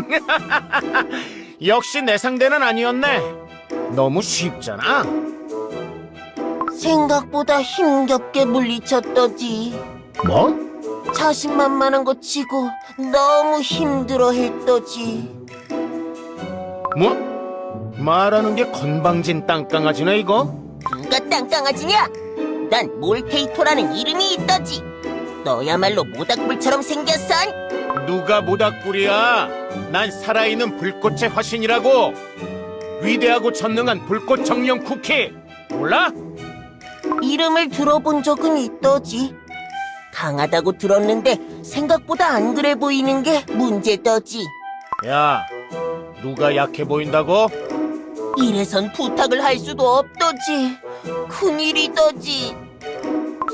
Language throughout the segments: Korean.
역시 내 상대는 아니었네. 너무 쉽잖아. 생각보다 힘겹게 물리쳤더지. 뭐? 자신만만한 거 치고 너무 힘들어 했더지. 뭐? 말하는 게 건방진 땅강아지네 이거? 누가 땅강아지냐? 난 몰테이토라는 이름이 있더지. 너야말로 모닥불처럼 생겼어. 누가 모닥불이야? 난 살아있는 불꽃의 화신이라고. 위대하고 전능한 불꽃 정령 쿠키. 몰라? 이름을 들어본 적은 있더지. 강하다고 들었는데 생각보다 안 그래 보이는 게 문제더지. 야, 누가 약해 보인다고? 이래선 부탁을 할 수도 없더지. 큰일이더지.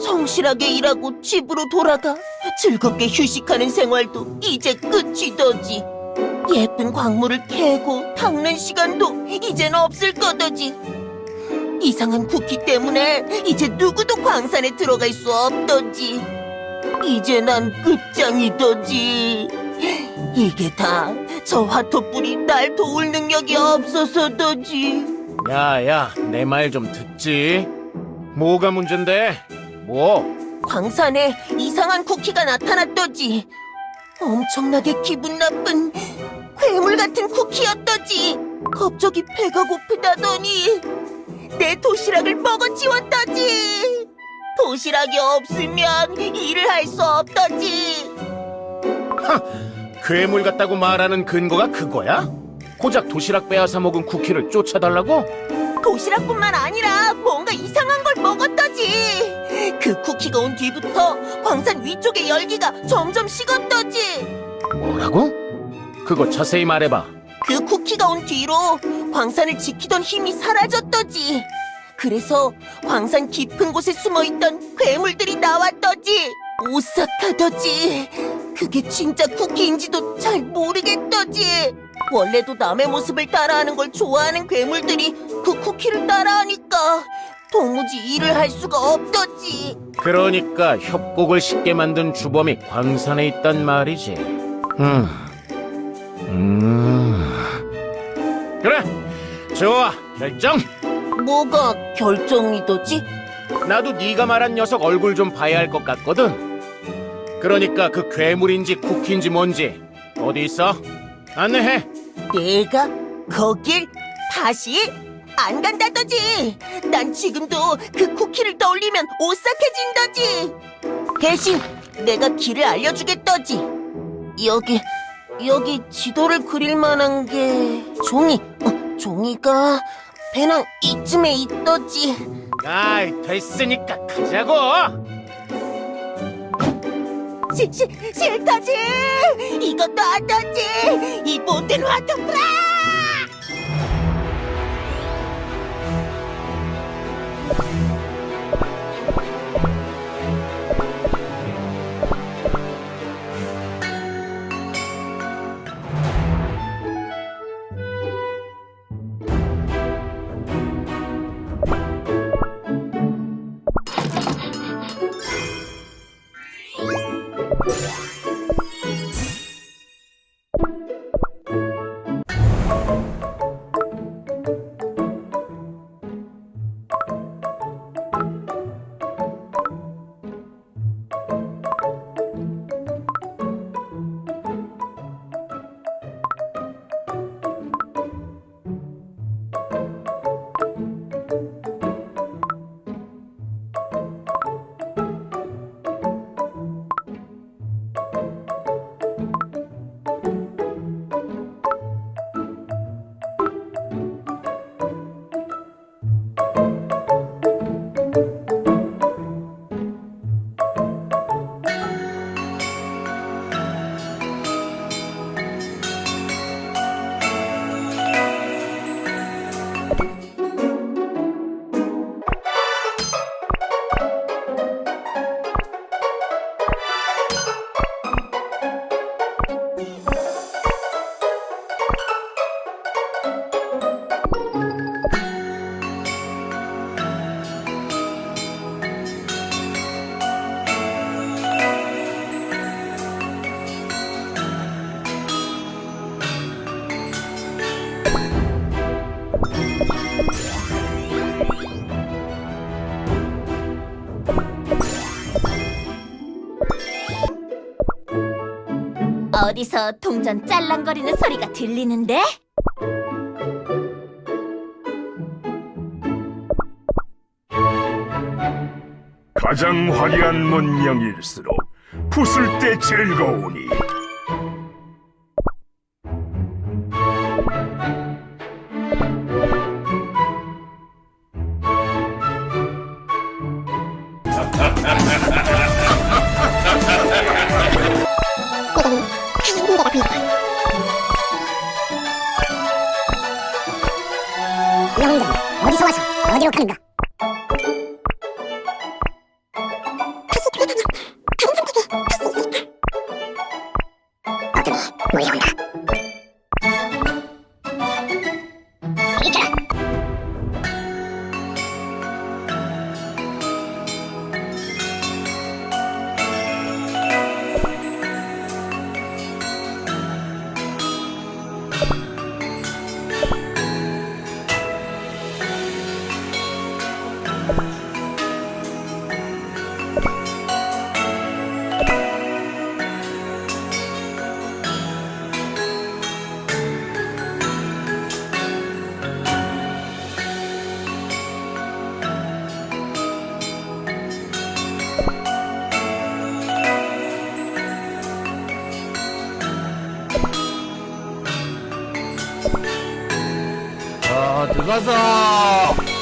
성실하게 일하고 집으로 돌아가 즐겁게 휴식하는 생활도 이제 끝이더지. 예쁜 광물을 캐고 닦는 시간도 이젠 없을 거더지. 이상한 쿠키 때문에 이제 누구도 광산에 들어갈 수 없더지. 이제 난 끝장이더지. 이게 다 저 화토불이 날 도울 능력이 없어서더지. 야, 야, 내 말 좀 듣지. 뭐가 문제인데? 뭐? 광산에 이상한 쿠키가 나타났더지. 엄청나게 기분 나쁜 괴물 같은 쿠키였더지. 갑자기 배가 고프다더니 내 도시락을 먹어치웠더지. 도시락이 없으면 일을 할 수 없더지. 괴물 같다고 말하는 근거가 그거야? 고작 도시락 빼앗아 먹은 쿠키를 쫓아달라고? 도시락뿐만 아니라 뭔가 이상한 걸 먹었더지. 그 쿠키가 온 뒤부터 광산 위쪽의 열기가 점점 식었더지. 뭐라고? 그거 자세히 말해봐. 그 쿠키가 온 뒤로 광산을 지키던 힘이 사라졌더지. 그래서 광산 깊은 곳에 숨어 있던 괴물들이 나왔더지. 오싹하더지. 그게 진짜 쿠키인지도 잘 모르겠더지. 원래도 남의 모습을 따라하는 걸 좋아하는 괴물들이 그 쿠키를 따라하니까 도무지 일을 할 수가 없더지. 그러니까 협곡을 쉽게 만든 주범이 광산에 있단 말이지. 음. 음. 그래. 좋아. 결정. 뭐가 결정이더지? 나도 네가 말한 녀석 얼굴 좀 봐야 할 것 같거든. 그러니까 그 괴물인지 쿠키인지 뭔지 어디 있어? 안내해. 내가 거길 다시 안 간다더지. 난 지금도 그 쿠키를 떠올리면 오싹해진다지. 대신 내가 길을 알려주겠더지. 여기 여기 지도를 그릴 만한 게 종이. 어, 종이가 배낭 이쯤에 있더지. 아이, 됐으니까 가자고. 시, 시, 싫다지. 이것도 안다지. 이 못된 화투프라. 어디서 동전 짤랑거리는 소리가 들리는데? 가장 화려한 문명일수록 부술 때 즐거우니 영웅들 어디서 와서 어디로 가는가? 어둠이 들어가서.